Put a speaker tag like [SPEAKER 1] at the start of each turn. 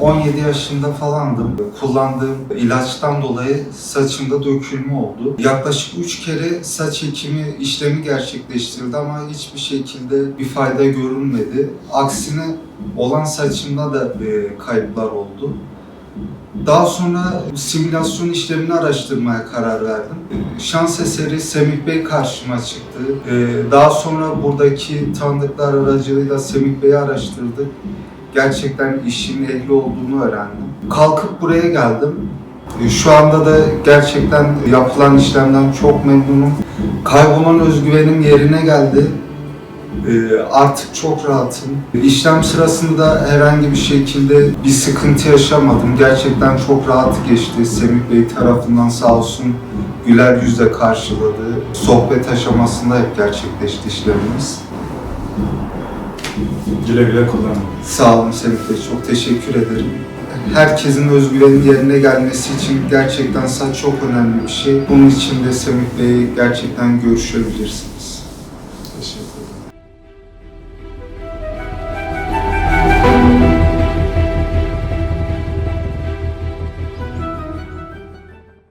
[SPEAKER 1] 17 yaşında falandım. Kullandığım ilaçtan dolayı saçımda dökülme oldu. Yaklaşık 3 kere saç ekimi işlemi gerçekleştirdi ama hiçbir şekilde bir fayda görünmedi. Aksine olan saçımda da e, kayıplar oldu. Daha sonra simülasyon işlemini araştırmaya karar verdim. Şans eseri Semih Bey karşıma çıktı. Ee, Daha sonra buradaki tanıdıklar aracılığıyla Semih Bey'i araştırdık. Gerçekten işin ehli olduğunu öğrendim. Kalkıp buraya geldim. Ee, Şu anda da gerçekten yapılan işlemden çok memnunum. Kaybolan özgüvenim yerine geldi. Ee, artık çok rahatım. İşlem sırasında herhangi bir şekilde bir sıkıntı yaşamadım. Gerçekten çok rahat geçti. Semih Bey tarafından sağ olsun güler yüzle karşıladı. Sohbet aşamasında hep gerçekleşti işlemimiz.
[SPEAKER 2] Güle güle kullanın.
[SPEAKER 1] Sağ olun Semih Bey, çok teşekkür ederim. Herkesin özgüvenin yerine gelmesi için gerçekten saç çok önemli bir şey. Bunun için de Semih Bey'i gerçekten görüşebilirsiniz.